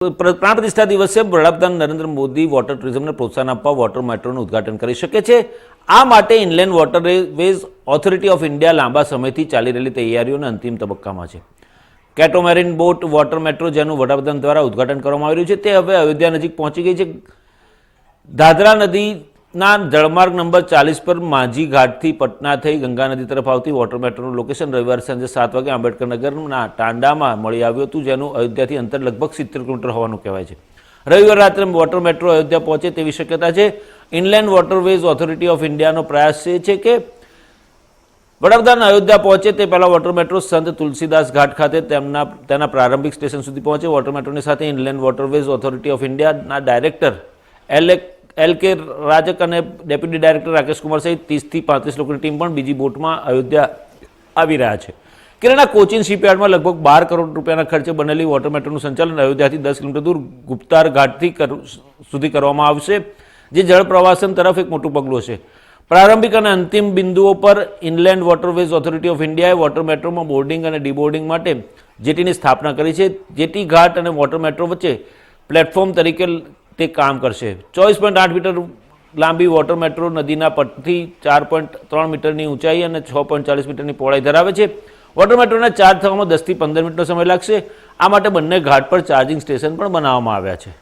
પ્ર- પ્રાણ પ્રતિષ્ઠા દિવસે વડાપ્રધાન નરેન્દ્ર મોદી વોટર ટુરિઝમને પ્રોત્સાહન આપવા વોટર મેટ્રોનું ઉદઘાટન કરી શકે છે. આ માટે inland waterways authority of India લાંબા સમયથી ચાલી રહેલી તૈયારીઓના અંતિમ તબક્કામાં છે. કેટોમેરિન બોટ વોટર મેટ્રો, જેનું વડાપ્રધાન દ્વારા ઉદ્ઘાટન કરવામાં આવી રહ્યું છે, તે હવે અયોધ્યા નજીક પહોંચી ગઈ છે. દાદરા નદીના જળમાર્ગ નંબર ચાલીસ પર માજી ઘાટથી પટના થઈ ગંગા નદી તરફ આવતી વોટર મેટ્રોનું લોકેશન રવિવારે સાંજે સાત વાગે આંબેડકરનગરના ટાંડામાં મળી આવ્યું હતું, જેનું અયોધ્યાથી અંતર લગભગ સિત્તેર કિલોમીટર હોવાનું કહેવાય છે. રવિવાર રાત્રે વોટર મેટ્રો અયોધ્યા પહોંચે તેવી શક્યતા છે. ઇનલેન્ડ વોટરવેઝ ઓથોરિટી ઓફ ઇન્ડિયાનો પ્રયાસ એ છે કે વડાપ્રધાન અયોધ્યા પહોંચે તે પહેલાં વોટર મેટ્રો સંત તુલસીદાસ ઘાટ ખાતે તેમના, તેના પ્રારંભિક સ્ટેશન સુધી પહોંચે. વોટર મેટ્રોની સાથે ઇનલેન્ડ વોટરવેઝ ઓથોરિટી ઓફ ઇન્ડિયાના director L L K Rajak અને ડેપ્યુટી ડાયરેક્ટર રાકેશ કુમાર સહિત ત્રીસથી પાંત્રીસ લોકોની ટીમ પણ બીજી બોટમાં અયોધ્યા આવી રહ્યા છે. કેરળના કોચિન શિપયાર્ડમાં લગભગ બાર કરોડ રૂપિયાના ખર્ચે બનેલી વોટર મેટ્રોનું સંચાલન અયોધ્યાથી દસ કિલોમીટર દૂર ગુપ્તાર ઘાટથી સુધી કરવામાં આવશે, જે જળ પ્રવાસન તરફ એક મોટું પગલું છે પ્રારંભિક અને અંતિમ બિંદુઓ પર ઇનલેન્ડ વોટરવેઝ ઓથોરિટી ઓફ ઇન્ડિયાએ વોટર મેટ્રોમાં બોર્ડિંગ અને ડીબોર્ડિંગ માટે જેટીની સ્થાપના કરી છે. જેટી ઘાટ અને વોટર મેટ્રો વચ્ચે પ્લેટફોર્મ તરીકે તે કામ કરશે. ચોવીસ પોઈન્ટ આઠ મીટર લાંબી વોટર મેટ્રો નદીના પટથી ચાર પોઈન્ટ ત્રણ મીટરની ઊંચાઈ અને છ પોઈન્ટ ચાલીસ મીટરની પહોળાઈ ધરાવે છે. વોટર મેટ્રોના ચાર્જ થવામાં દસથી પંદર મિનિટનો સમય લાગશે. આ માટે બંને ઘાટ પર ચાર્જિંગ સ્ટેશન પણ બનાવવામાં આવ્યા છે.